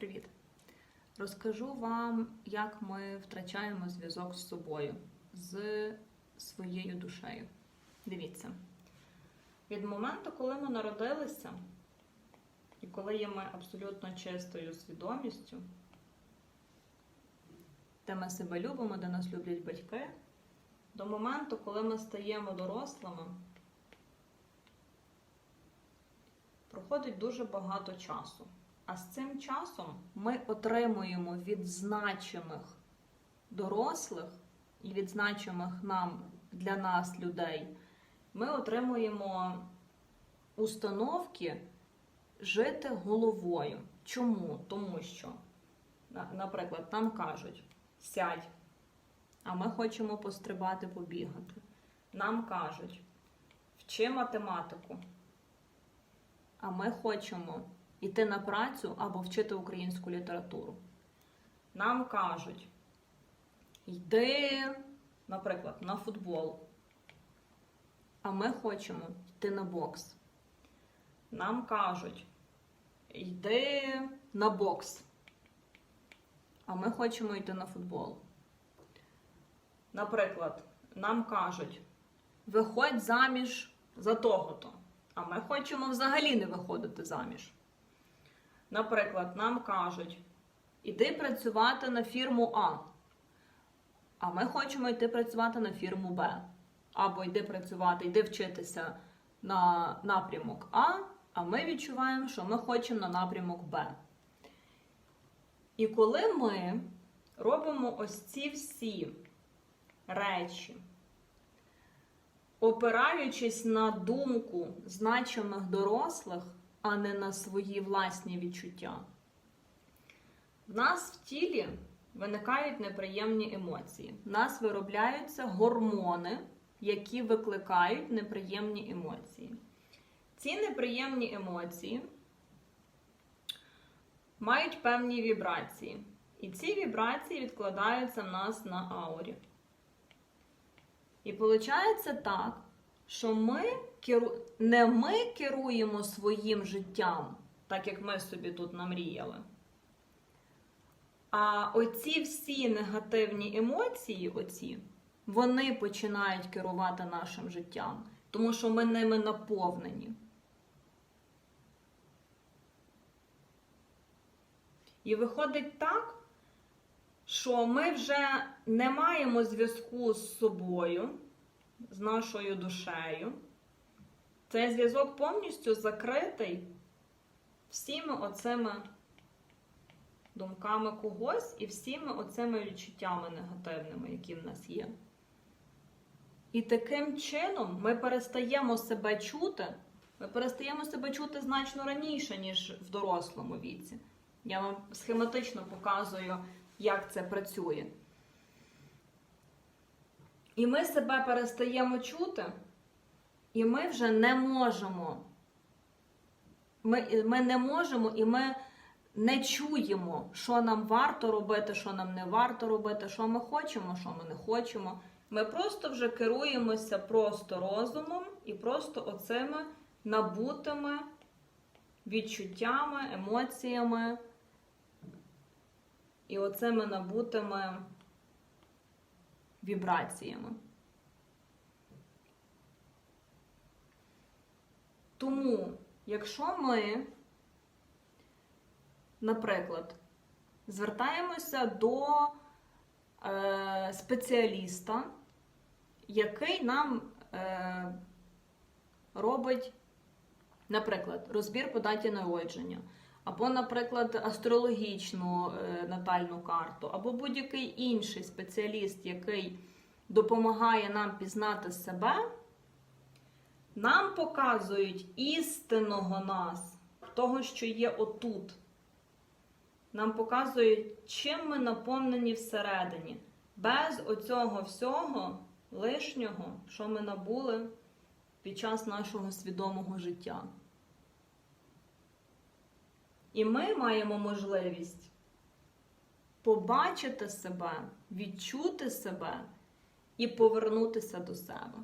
Привіт! Розкажу вам, як ми втрачаємо зв'язок з собою, з своєю душею. Дивіться, від моменту, коли ми народилися, і коли є ми абсолютно чистою свідомістю, де ми себе любимо, де нас люблять батьки, до моменту, коли ми стаємо дорослими, проходить дуже багато часу. А з цим часом ми отримуємо від значимих дорослих і від значимих нам для нас людей, ми отримуємо установки жити головою. Чому? Тому що, наприклад, нам кажуть сядь, а ми хочемо пострибати, побігати. Нам кажуть вчи математику, а ми хочемо йти на працю або вчити українську літературу. Нам кажуть, йди, наприклад, на футбол, а ми хочемо йти на бокс. Нам кажуть, йди на бокс, а ми хочемо йти на футбол. Наприклад, нам кажуть, виходь заміж за того-то, а ми хочемо взагалі не виходити заміж. Наприклад, нам кажуть, іди працювати на фірму А, а ми хочемо йти працювати на фірму Б. Або йди працювати, йди вчитися на напрямок А, а ми відчуваємо, що ми хочемо на напрямок Б. І коли ми робимо ось ці всі речі, опираючись на думку значимих дорослих, а не на свої власні відчуття. В нас в тілі виникають неприємні емоції. В нас виробляються гормони, які викликають неприємні емоції. Ці неприємні емоції мають певні вібрації. І ці вібрації відкладаються в нас на аурі. І виходить так, що ми керу... не ми керуємо своїм життям, так як ми собі тут намріяли. А оці всі негативні емоції, оці, вони починають керувати нашим життям, тому що ми ними наповнені. І виходить так, що ми вже не маємо зв'язку з собою, з нашою душею. Цей зв'язок повністю закритий всіми оцими думками когось і всіми оцими відчуттями негативними, які в нас є. І таким чином ми перестаємо себе чути, ми перестаємо себе чути значно раніше, ніж в дорослому віці. Я вам схематично показую, як це працює. І ми себе перестаємо чути, і ми вже не можемо. Ми, ми не можемо і ми не чуємо, що нам варто робити, що нам не варто робити, що ми хочемо, що ми не хочемо. Ми просто вже керуємося просто розумом і просто оцими набутими відчуттями, емоціями і оцими набутими вібраціями. Тому, якщо ми, наприклад, звертаємося до е, спеціаліста, який нам е, робить, наприклад, розбір по даті народження, або, наприклад, астрологічну е, натальну карту, або будь-який інший спеціаліст, який допомагає нам пізнати себе, нам показують істинного нас, того, що є отут. Нам показують, чим ми наповнені всередині, без оцього всього лишнього, що ми набули під час нашого свідомого життя. І ми маємо можливість побачити себе, відчути себе і повернутися до себе.